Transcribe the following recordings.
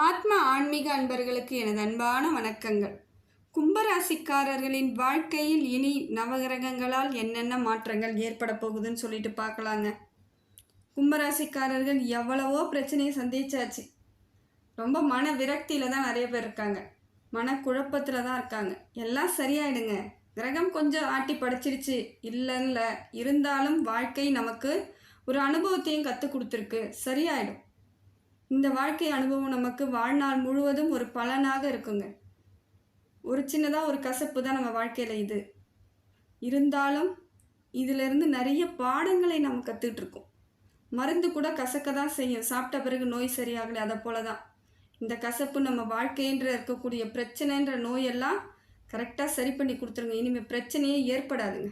ஆத்ம ஆன்மீக அன்பர்களுக்கு எனது அன்பான வணக்கங்கள். கும்பராசிக்காரர்களின் வாழ்க்கையில் இனி நவகிரகங்களால் என்னென்ன மாற்றங்கள் ஏற்பட போகுதுன்னு சொல்லிட்டு பார்க்கலாங்க. கும்பராசிக்காரர்கள் எவ்வளவோ பிரச்சனையை சந்திச்சாச்சு. ரொம்ப மன விரக்தியில் தான் நிறைய பேர் இருக்காங்க. மனக்குழப்பத்தில் தான் இருக்காங்க. எல்லாம் சரியாயிடுங்க. கிரகம் கொஞ்சம் ஆட்டி படைச்சிருச்சு. இல்லைன்ல. இருந்தாலும் வாழ்க்கை நமக்கு ஒரு அனுபவத்தையும் கற்றுக் கொடுத்துருக்கு. சரியாயிடும். இந்த வாழ்க்கை அனுபவம் நமக்கு வாழ்நாள் முழுவதும் ஒரு பலனாக இருக்குங்க. ஒரு சின்னதாக ஒரு கசப்பு தான் நம்ம வாழ்க்கையில் இது. இருந்தாலும் இதிலிருந்து நிறைய பாடங்களை நம்ம கற்றுட்ருக்கோம் மருந்து கூட கசக்க தான் செய்யும். சாப்பிட்ட பிறகு நோய் சரியாகலை அதை போல தான் இந்த கசப்பு நம்ம வாழ்க்கைன்ற இருக்கக்கூடிய பிரச்சனைன்ற நோயெல்லாம் கரெக்டாக சரி பண்ணி கொடுத்துருங்க. இனிமேல் பிரச்சனையே ஏற்படாதுங்க.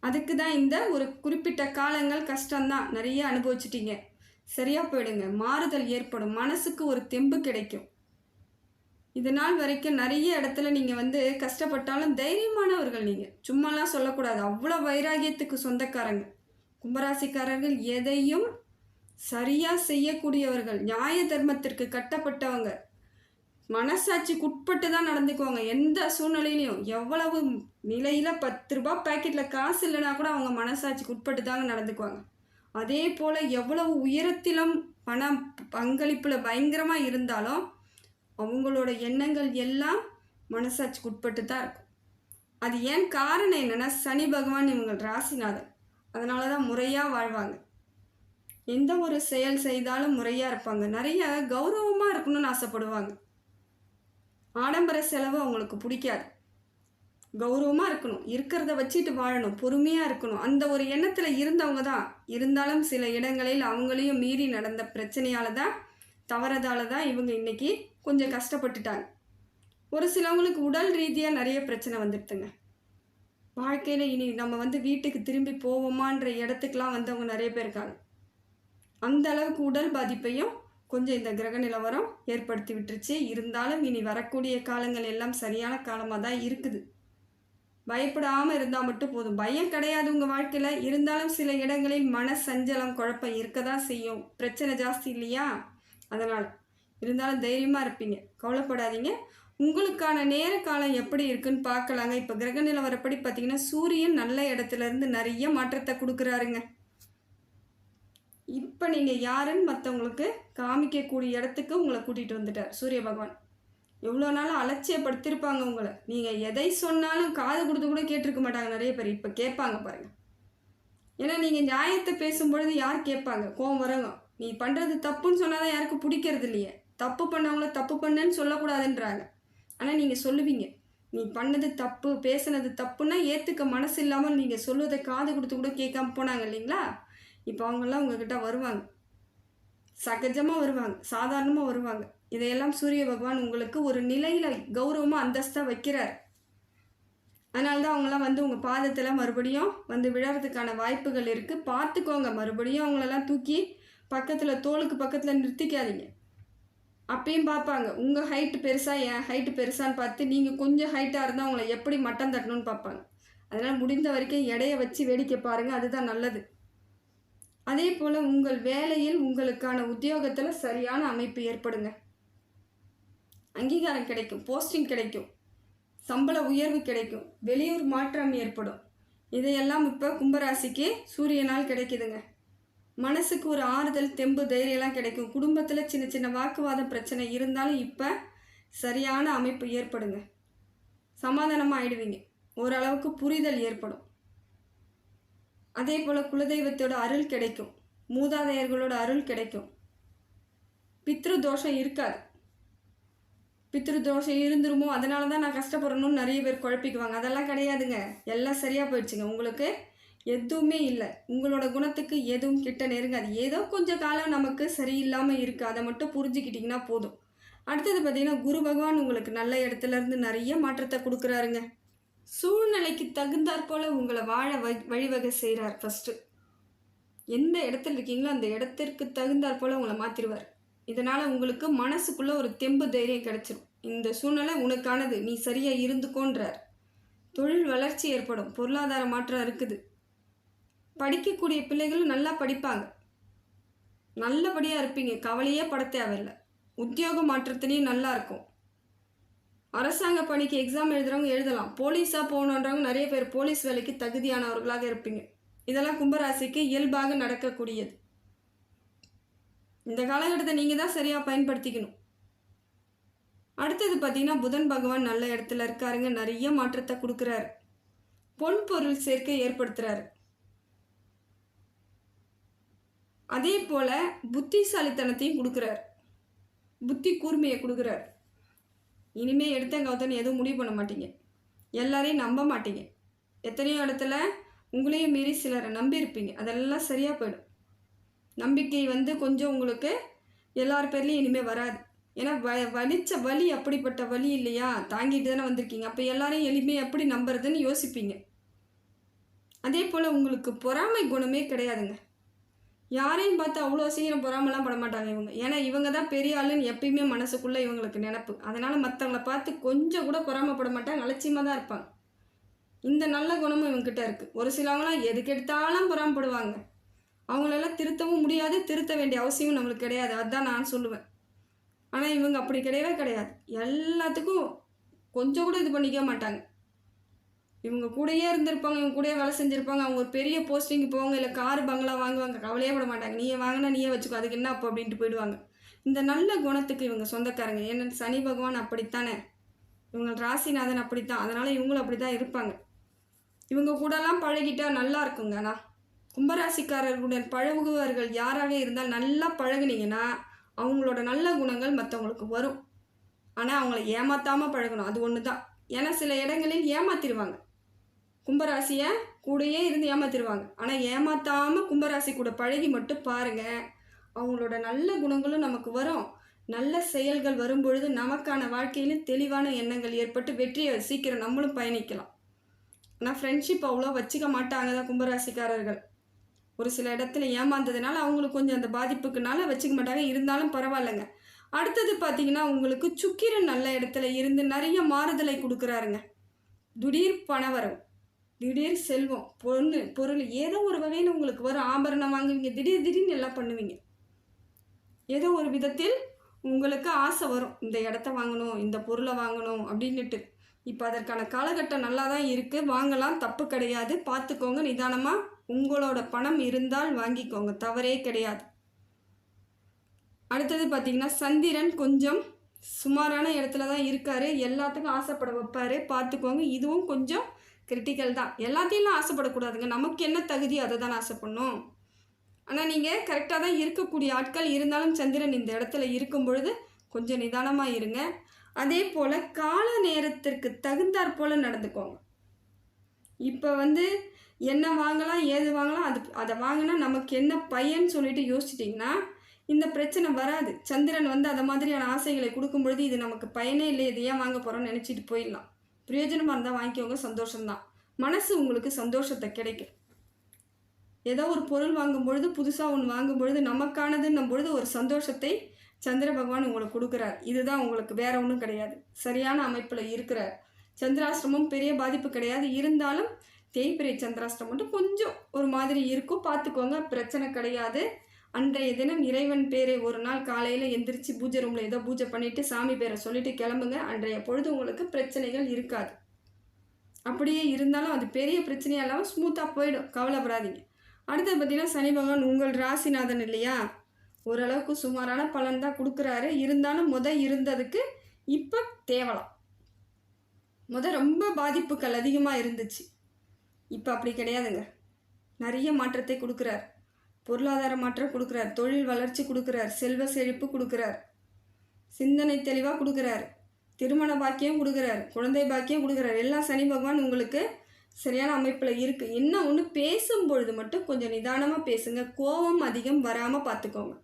அதுக்கு தான் இந்த ஒரு குறிப்பிட்ட காலங்கள் கஷ்டம்தான். நிறைய அனுபவிச்சிட்டீங்க. சரியாக போயிடுங்க. மாறுதல் ஏற்படும். மனசுக்கு ஒரு தெம்பு கிடைக்கும். இது நாள் வரைக்கும் நிறைய இடத்துல நீங்கள் வந்து கஷ்டப்பட்டாலும் தைரியமானவர்கள் நீங்கள் சும்மாலாம் சொல்லக்கூடாது. அவ்வளோ வைராகியத்துக்கு சொந்தக்காரங்க. கும்பராசிக்காரர்கள் எதையும் சரியாக செய்யக்கூடியவர்கள். நியாய தர்மத்திற்கு கட்டப்பட்டவங்க. மனசாட்சிக்கு உட்பட்டு தான் நடந்துக்குவாங்க. எந்த சூழ்நிலையிலையும். எவ்வளவு நிலையில் பத்து ரூபா பேக்கெட்டில் காசு இல்லைனா கூட அவங்க மனசாட்சிக்கு உட்பட்டு தாங்க நடந்துக்குவாங்க. அதே போல் எவ்வளவு உயரத்திலும் பண பங்களிப்பில் பயங்கரமாக இருந்தாலும் அவங்களோட எண்ணங்கள் எல்லாம் மனசாட்சிக்கு உட்பட்டு தான் இருக்கும். அது ஏன் காரணம் என்னென்னா சனி பகவான் இவங்க ராசிநாதன். அதனால தான் முறையாக வாழ்வாங்க. எந்த ஒரு செயல் செய்தாலும் முறையாக இருப்பாங்க. நிறைய கௌரவமாக இருக்கணும்னு ஆசைப்படுவாங்க. ஆடம்பர செலவு அவங்களுக்கு பிடிக்காது. கௌரவமாக இருக்கணும். இருக்கிறத வச்சுட்டு வாழணும். பொறுமையாக இருக்கணும். அந்த ஒரு எண்ணத்தில் இருந்தவங்க தான். இருந்தாலும் சில இடங்களில் அவங்களையும் மீறி நடந்த பிரச்சனையால் தான் தவறதால தான் இவங்க இன்னைக்கு கொஞ்சம் கஷ்டப்பட்டுட்டாங்க. ஒரு சிலவங்களுக்கு உடல் ரீதியாக நிறைய பிரச்சனை வந்துடுதுங்க. வாழ்க்கையில் இனி நம்ம வந்து வீட்டுக்கு திரும்பி போவோமான்ற இடத்துக்கெலாம் வந்தவங்க நிறைய பேர் இருக்காங்க. அந்த அளவுக்கு உடல் பாதிப்பையும் கொஞ்சம் இந்த கிரக நிலவரம் ஏற்படுத்தி விட்டுருச்சு. இருந்தாலும் இனி வரக்கூடிய காலங்கள் எல்லாம் சரியான காலமாக தான் இருக்குது. பயப்படாமல் இருந்தால் மட்டும் போதும். பயம் கிடையாது உங்கள் வாழ்க்கையில். இருந்தாலும் சில இடங்களில் மன சஞ்சலம் குழப்பம் இருக்க தான் செய்யும். பிரச்சனை ஜாஸ்தி இல்லையா? அதனால். இருந்தாலும் தைரியமாக இருப்பீங்க. கவலைப்படாதீங்க. உங்களுக்கான நேர காலம் எப்படி இருக்குன்னு பார்க்கலாங்க. இப்போ கிரக நிலவரப்படி பார்த்தீங்கன்னா சூரியன் நல்ல இடத்துல இருந்து நிறைய மாற்றத்தை கொடுக்குறாருங்க. இப்போ நீங்கள் யாருன்னு மற்றவங்களுக்கு காமிக்கக்கூடிய இடத்துக்கு உங்களை கூட்டிகிட்டு வந்துட்டார் சூரிய பகவான். எவ்வளோ நாளும் அலட்சியப்படுத்திருப்பாங்க உங்களை. நீங்கள் எதை சொன்னாலும் காது கொடுத்து கூட கேட்டிருக்க மாட்டாங்க நிறைய பேர். இப்போ கேட்பாங்க பாருங்கள் ஏன்னா நீங்கள் நியாயத்தை பேசும்பொழுது யார் கேட்பாங்க? கோவம் வரங்க நீ பண்ணுறது தப்புன்னு சொன்னால் தான் யாருக்கும் பிடிக்கிறது இல்லையே. தப்பு பண்ணவங்கள தப்பு பண்ணேன்னு சொல்லக்கூடாதுன்றாங்க. ஆனால் நீங்கள் சொல்லுவீங்க. நீ பண்ணது தப்பு பேசுனது தப்புன்னா ஏற்றுக்க மனசு இல்லாமல் நீங்கள் சொல்லுவதை காது கொடுத்து கூட கேட்காம போனாங்க இல்லைங்களா? இப்போ அவங்கெல்லாம் உங்ககிட்ட வருவாங்க. சகஜமாக வருவாங்க சாதாரணமாக வருவாங்க. இதையெல்லாம் சூரிய பகவான் உங்களுக்கு ஒரு நிலையில் கௌரவமாக அந்தஸ்தாக வைக்கிறார். அதனால தான் அவங்களாம் வந்து உங்கள் பாதத்தில் மறுபடியும் வந்து விழறதுக்கான வாய்ப்புகள் இருக்குது பார்த்துக்கோங்க மறுபடியும் அவங்களெல்லாம் தூக்கி பக்கத்தில் தோலுக்கு பக்கத்தில் நிறுத்திக்காதீங்க. அப்பயும் பார்ப்பாங்க உங்கள் ஹைட்டு பெருசாக என் ஹைட்டு பெருசான்னு பார்த்து நீங்கள் கொஞ்சம் ஹைட்டாக இருந்தால் உங்களை எப்படி மட்டம் தட்டணும்னு பார்ப்பாங்க. அதனால் முடிந்த வரைக்கும் எடையை வச்சு வேடிக்கை பாருங்கள் அதுதான் நல்லது. அதே போல் உங்கள் வேலையில் உங்களுக்கான உத்தியோகத்தில் சரியான அமைப்பு ஏற்படுங்க. அங்கீகாரம் கிடைக்கும் போஸ்டிங் கிடைக்கும் சம்பள உயர்வு கிடைக்கும் வெளியூர் மாற்றம் ஏற்படும். இதையெல்லாம் இப்போ கும்பராசிக்கு சூரியனால் கிடைக்குதுங்க. மனசுக்கு ஒரு ஆறுதல் தெம்பு தைரியம்லாம் கிடைக்கும். குடும்பத்தில் சின்ன சின்ன வாக்குவாதம் பிரச்சனை இருந்தாலும் இப்போ சரியான அமைப்பு ஏற்படுங்க. சமாதானமாக ஆயிடுவீங்க. ஓரளவுக்கு புரிதல் ஏற்படும். அதே போல் குலதெய்வத்தோட அருள் கிடைக்கும். மூதாதையர்களோட அருள் கிடைக்கும். பித்ரு தோஷம் இருக்காது. பித்ரு தோஷம் இருந்துருமோ அதனால தான் நான் கஷ்டப்படணும்னு நிறைய பேர் குழப்பிக்குவாங்க. அதெல்லாம் கிடையாதுங்க. எல்லாம் சரியாக போயிடுச்சுங்க. உங்களுக்கு எதுவுமே இல்லை. உங்களோட குணத்துக்கு எதுவும் கிட்ட நெருங்காது. ஏதோ கொஞ்சம் காலம் நமக்கு சரியில்லாமல் இருக்குது அதை மட்டும் புரிஞ்சுக்கிட்டிங்கன்னா போதும். அடுத்தது பார்த்திங்கன்னா குரு பகவான் உங்களுக்கு நல்ல இடத்துலேருந்து நிறைய மாற்றத்தை கொடுக்குறாருங்க. சூழ்நிலைக்கு தகுந்தாற் போல் உங்களை வாழ வ வழிவகை செய்கிறார் ஃபஸ்ட்டு எந்த இடத்துல இருக்கீங்களோ அந்த இடத்திற்கு தகுந்தாற் போல் உங்களை மாற்றிடுவார் இதனால் உங்களுக்கு மனசுக்குள்ளே ஒரு தெம்பு தைரியம் கிடச்சிரும். இந்த சூழ்நிலை உனக்கானது. நீ சரியாக இருந்துக்கோன்றார் தொழில் வளர்ச்சி ஏற்படும். பொருளாதார மாற்றம் இருக்குது. படிக்கக்கூடிய பிள்ளைகளும் நல்லா படிப்பாங்க. நல்லபடியாக இருப்பீங்க. கவலையே பட தேவையில்லை உத்தியோக மாற்றத்துலேயும் நல்லா இருக்கும். அரசாங்க பணிக்கு எக்ஸாம் எழுதுறவங்க எழுதலாம். போலீஸாக போகணுன்றவங்க நிறைய பேர் போலீஸ் வேலைக்கு தகுதியானவர்களாக இருப்பீங்க. இதெல்லாம் கும்பராசிக்கு இயல்பாக நடக்கக்கூடியது. இந்த காலகட்டத்தை நீங்கள் தான் சரியாக பயன்படுத்திக்கணும். அடுத்தது பார்த்தீங்கன்னா புதன் பகவான் நல்ல இடத்துல இருக்காருங்க. நிறைய மாற்றத்தை கொடுக்குறாரு. பொன் பொருள் சேர்க்கை ஏற்படுத்துகிறாரு அதே போல புத்திசாலித்தனத்தையும் கொடுக்குறார். புத்தி கூர்மையை கொடுக்குறாரு. இனிமே எடுத்தங்கவுத்தன்னு எதுவும் முடிவு பண்ண மாட்டீங்க. எல்லாரையும் நம்ப மாட்டீங்க. எத்தனையோ இடத்துல உங்களையும் மீறி சிலரை நம்பியிருப்பீங்க அதெல்லாம் சரியாக போயிடும். நம்பிக்கை வந்து கொஞ்சம் உங்களுக்கு எல்லார் பேர்லேயும் இனிமேல் வராது. ஏன்னா வ வலிச்ச வலி அப்படிப்பட்ட வலி இல்லையா? தாங்கிட்டு தானே வந்திருக்கீங்க. அப்போ எல்லாரையும் எளிமையாக எப்படி நம்புறதுன்னு யோசிப்பீங்க. அதே போல் உங்களுக்கு பொறாமை குணமே கிடையாதுங்க. யாரையும் பார்த்து அவ்வளோ சீக்கிரம் பொறாமலாம் பட மாட்டாங்க இவங்க. ஏன்னா இவங்க தான் பெரிய ஆளுன்னு எப்பயுமே மனசுக்குள்ளே இவங்களுக்கு நினப்பு. அதனால் மற்றவங்கள பார்த்து கொஞ்சம் கூட பொறாமப்பட மாட்டாங்க அலட்சியமாக தான் இருப்பாங்க. இந்த நல்ல குணமும் இவங்ககிட்ட இருக்குது ஒரு சிலவங்களாம் எதுக்கு எடுத்தாலும் பொறாமப்படுவாங்க அவங்களெல்லாம் திருத்தவும் முடியாது திருத்த வேண்டிய அவசியம் நம்மளுக்கு கிடையாது. அதுதான் நான் சொல்லுவேன். ஆனால் இவங்க அப்படி கிடையவே கிடையாது. எல்லாத்துக்கும் கொஞ்சம் கூட இது பண்ணிக்க மாட்டாங்க. இவங்க கூடயே இருந்திருப்பாங்க இவங்க கூடயே வேலை செஞ்சுருப்பாங்க. அவங்க ஒரு பெரிய போஸ்டிங் போவாங்க இல்லை கார் பங்களா வாங்குவாங்க. கவலையே பட மாட்டாங்க. நீயே வாங்கினா நீயே வச்சுக்கோ அதுக்கு என்ன அப்போ அப்படின்ட்டு போயிடுவாங்க. இந்த நல்ல குணத்துக்கு இவங்க சொந்தக்காரங்க. ஏன்னா சனி பகவான் அப்படித்தானே. இவங்க ராசிநாதன் அப்படித்தான். அதனால் இவங்களும் அப்படி தான் இருப்பாங்க. இவங்க கூடலாம் பழகிட்டா நல்லா இருக்குங்க ஆனால் கும்பராசிக்காரர்களுடன் பழகுவர்கள் யாராக இருந்தால் நல்லா பழகுனீங்கன்னா அவங்களோட நல்ல குணங்கள் மற்றவங்களுக்கு வரும். ஆனால் அவங்கள ஏமாத்தாமல் பழகணும். அது ஒன்று தான் ஏன்னா சில இடங்களில் ஏமாத்திடுவாங்க. கும்பராசியை கூடயே இருந்து ஏமாத்திடுவாங்க ஆனால் ஏமாத்தாமல் கும்பராசி கூட பழகி மட்டும் பாருங்கள் அவங்களோட நல்ல குணங்களும் நமக்கு வரும். நல்ல செயல்கள் வரும்பொழுது நமக்கான வாழ்க்கையிலும் தெளிவான எண்ணங்கள் ஏற்பட்டு வெற்றியை சீக்கிரம் நம்மளும் பயணிக்கலாம். ஆனால் ஃப்ரெண்ட்ஷிப் அவ்வளோ வச்சுக்க மாட்டாங்க தான் கும்பராசிக்காரர்கள். ஒரு சில இடத்துல ஏமாந்ததுனால அவங்களுக்கு கொஞ்சம் அந்த பாதிப்புக்குனால வச்சுக்க மாட்டாங்க. இருந்தாலும் பரவாயில்லைங்க. அடுத்தது பார்த்தீங்கன்னா உங்களுக்கு சுக்கிரன் நல்ல இடத்துல இருந்து நிறைய மாறுதலை கொடுக்குறாருங்க. திடீர் பணவரவு. திடீர் செல்வம் பொண்ணு பொருள் ஏதோ ஒரு வகையில் உங்களுக்கு வரும். ஆபரணம் வாங்குவீங்க. திடீர் திடீர்னு எல்லாம் பண்ணுவீங்க. ஏதோ ஒரு விதத்தில் உங்களுக்கு ஆசை வரும். இந்த இடத்த வாங்கணும் இந்த பொருளை வாங்கணும் அப்படின்னுட்டு. இப்போ அதற்கான காலகட்டம் நல்லா தான் இருக்குது வாங்கலாம் தப்பு கிடையாது. பார்த்துக்கோங்க நிதானமாக உங்களோட பணம் இருந்தால் வாங்கிக்கோங்க. தவறே கிடையாது. அடுத்தது பார்த்திங்கன்னா சந்திரன் கொஞ்சம் சுமாரான இடத்துல தான் இருக்கார். எல்லாத்துக்கும் ஆசைப்பட வைப்பார். பார்த்துக்கோங்க இதுவும் கொஞ்சம் கிரிட்டிக்கல் தான். எல்லாத்தையும் ஆசைப்படக்கூடாதுங்க. நமக்கு என்ன தகுதி அதை தான் ஆசைப்படணும். ஆனால் நீங்கள் கரெக்டாக தான் இருக்கக்கூடிய ஆட்கள். இருந்தாலும் சந்திரன் இந்த இடத்துல இருக்கும் பொழுது கொஞ்சம் நிதானமாக இருங்க. அதே போல் கால நேரத்திற்கு தகுந்தாற் போல் நடந்துக்கோங்க. இப்போ வந்து என்ன வாங்கலாம் ஏது வாங்கலாம் அது அதை வாங்கினா நமக்கு என்ன பையன்னு சொல்லிட்டு யோசிச்சிட்டிங்கன்னா இந்த பிரச்சனை வராது. சந்திரன் வந்து அதை மாதிரியான ஆசைகளை கொடுக்கும் பொழுது இது நமக்கு பயனே இல்லை இது ஏன் வாங்க போகிறோம்னு நினச்சிட்டு போயிடலாம். பிரயோஜனமாக இருந்தால் வாங்கிக்கோங்க சந்தோஷம்தான். மனசு உங்களுக்கு சந்தோஷத்தை கிடைக்கும். ஏதோ ஒரு பொருள் வாங்கும் பொழுது புதுசாக ஒன்று வாங்கும் பொழுது நமக்கானதுன்னும் பொழுது ஒரு சந்தோஷத்தை சந்திர பகவான் உங்களுக்கு கொடுக்குறார். இதுதான் உங்களுக்கு வேற ஒன்றும் கிடையாது. சரியான அமைப்பில் இருக்கிறார். சந்திராசிரமம் பெரிய பாதிப்பு கிடையாது. இருந்தாலும் தேய்பிரை சந்திராஷ்டிரம் மட்டும் கொஞ்சம் ஒரு மாதிரி இருக்கும். பார்த்துக்கோங்க பிரச்சனை கிடையாது. அன்றைய தினம் இறைவன் பேரை ஒரு நாள் காலையில் எந்திரிச்சு பூஜை ரூமில் ஏதோ பூஜை பண்ணிவிட்டு சாமி பேரை சொல்லிவிட்டு கிளம்புங்க. அன்றைய பொழுது உங்களுக்கு பிரச்சனைகள் இருக்காது. அப்படியே இருந்தாலும் அது பெரிய பிரச்சனையாக இல்லாமல் ஸ்மூத்தாக போயிடும். கவலைப்படாதீங்க. அடுத்தது பார்த்தீங்கன்னா சனி பகவான் உங்கள் ராசிநாதன் இல்லையா? ஓரளவுக்கு சுமாரான பலன் தான் கொடுக்குறாரு. இருந்தாலும் முத இருந்ததுக்கு இப்போ தேவலாம். முத ரொம்ப பாதிப்புகள் அதிகமாக இருந்துச்சு. இப்போ அப்படி கிடையாதுங்க. நிறைய மாற்றத்தை கொடுக்குறாரு. பொருளாதார மாற்றம் கொடுக்குறார். தொழில் வளர்ச்சி கொடுக்குறார். செல்வ செழிப்பு கொடுக்குறார். சிந்தனை தெளிவாக கொடுக்குறார். திருமண பாக்கியம் கொடுக்குறார். குழந்தை பாக்கியம் கொடுக்குறார். எல்லாம் சனி பகவான் உங்களுக்கு சரியான அமைப்பில் இருக்குது என்ன ஒன்று பேசும் பொழுது மட்டும் கொஞ்சம் நிதானமாக பேசுங்க. கோபம் அதிகம் வராமல் பார்த்துக்கோங்க.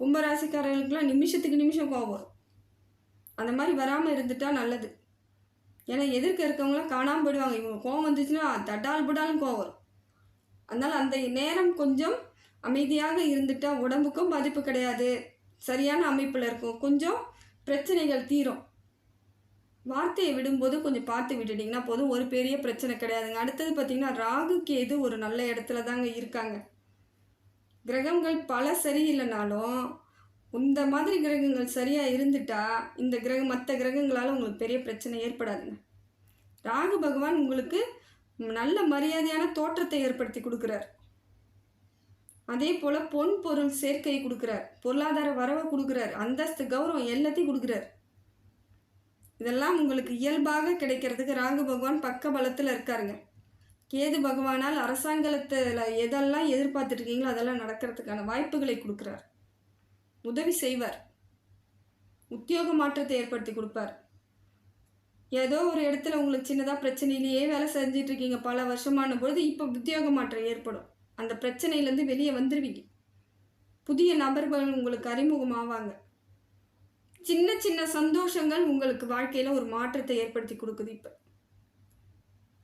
கும்பராசிக்காரர்களுக்கெல்லாம் நிமிஷத்துக்கு நிமிஷம் கோபம் அந்த மாதிரி வராமல் இருந்துட்டால் நல்லது. ஏன்னா எதிர்க்க இருக்கவங்களாம் காணாமல் போயிடுவாங்க. இவங்க கோவம் வந்துச்சுன்னா தட்டால் புடாலும் கோவம் அதனால் அந்த நேரம் கொஞ்சம் அமைதியாக இருந்துட்டா உடம்புக்கும் பாதிப்பு கிடையாது. சரியான அமைப்பில் இருக்கும். கொஞ்சம் பிரச்சனைகள் தீரும். வார்த்தையை விடும்போது கொஞ்சம் பார்த்து விட்டுட்டிங்கன்னா போதும். ஒரு பெரிய பிரச்சனை கிடையாதுங்க. அடுத்தது பார்த்திங்கன்னா ராகு கேது ஒரு நல்ல இடத்துல தாங்க இருக்காங்க. கிரகங்கள் பல சரியில்லைனாலும் இந்த மாதிரி கிரகங்கள் சரியாக இருந்துட்டா இந்த கிரகம் மற்ற கிரகங்களால் உங்களுக்கு பெரிய பிரச்சனை ஏற்படாதுங்க. ராகு பகவான் உங்களுக்கு நல்ல மரியாதையான தோற்றத்தை ஏற்படுத்தி கொடுக்குறார். அதே போல் பொன் பொருள் சேர்க்கை கொடுக்குறார். பொருளாதார வரவை கொடுக்குறார். அந்தஸ்து கௌரவம் எல்லாத்தையும் கொடுக்குறார். இதெல்லாம் உங்களுக்கு இயல்பாக கிடைக்கிறதுக்கு ராகு பகவான் பக்க பலத்தில் இருக்காருங்க. கேது பகவானால் அரசாங்கத்தில் எதெல்லாம் எதிர்பார்த்துட்ருக்கீங்களோ அதெல்லாம் நடக்கிறதுக்கான வாய்ப்புகளை கொடுக்குறார். உதவி செய்வார். உத்தியோக மாற்றத்தை ஏற்படுத்தி கொடுப்பார். ஏதோ ஒரு இடத்துல உங்களுக்கு சின்னதாக பிரச்சனையிலேயே வேலை செஞ்சிட்ருக்கீங்க. பல வருஷமான பொழுது இப்போ உத்தியோக மாற்றம் ஏற்படும். அந்த பிரச்சனையிலேருந்து வெளியே வந்துடுவீங்க புதிய நபர்கள் உங்களுக்கு அறிமுகமாவாங்க. சின்ன சின்ன சந்தோஷங்கள் உங்களுக்கு வாழ்க்கையில் ஒரு மாற்றத்தை ஏற்படுத்தி கொடுக்குது இப்போ.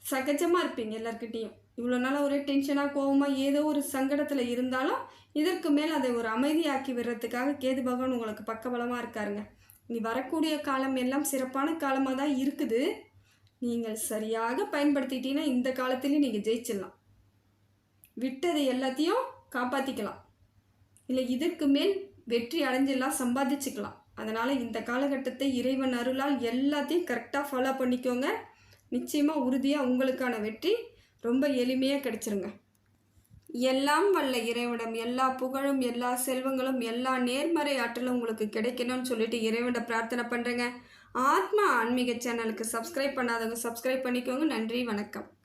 சகஜமாக இருப்பீங்க எல்லார்கிட்டேயும். இவ்வளோ நாளாக ஒரே டென்ஷனாக கோவமாக ஏதோ ஒரு சங்கடத்தில் இருந்தாலும் இதற்கு மேல் அதை ஒரு அமைதியாக்கி விடுறதுக்காக கேது பகவான் உங்களுக்கு பக்கபலமாக இருக்காருங்க. இனி வரக்கூடிய காலம் எல்லாம் சிறப்பான காலமாக தான் இருக்குது. நீங்கள் சரியாக பயன்படுத்திட்டீங்கன்னா இந்த காலத்துலேயும் நீங்கள் ஜெயிச்சிடலாம். விட்டதை எல்லாத்தையும் காப்பாற்றிக்கலாம் இல்லை இதற்கு மேல் வெற்றி அடைஞ்சிடலாம் சம்பாதிச்சுக்கலாம். அதனால் இந்த காலகட்டத்தை இறைவன் அருளால் எல்லாத்தையும் கரெக்டாக ஃபாலோ பண்ணிக்கோங்க. நிச்சயமாக உறுதியாக உங்களுக்கான வெற்றி ரொம்ப எளிமையாக கிடச்சிருங்க. எல்லாம் வல்ல இறைவிடம் எல்லா புகழும் எல்லா செல்வங்களும் எல்லா நேர்மறை ஆற்றலும் உங்களுக்கு கிடைக்கணும்னு சொல்லிட்டு இறைவிட பிரார்த்தனை பண்ணுறேங்க ஆத்மா ஆன்மீக சேனலுக்கு சப்ஸ்கிரைப் பண்ணாதவங்க சப்ஸ்கிரைப் பண்ணிக்கோங்க. நன்றி வணக்கம்.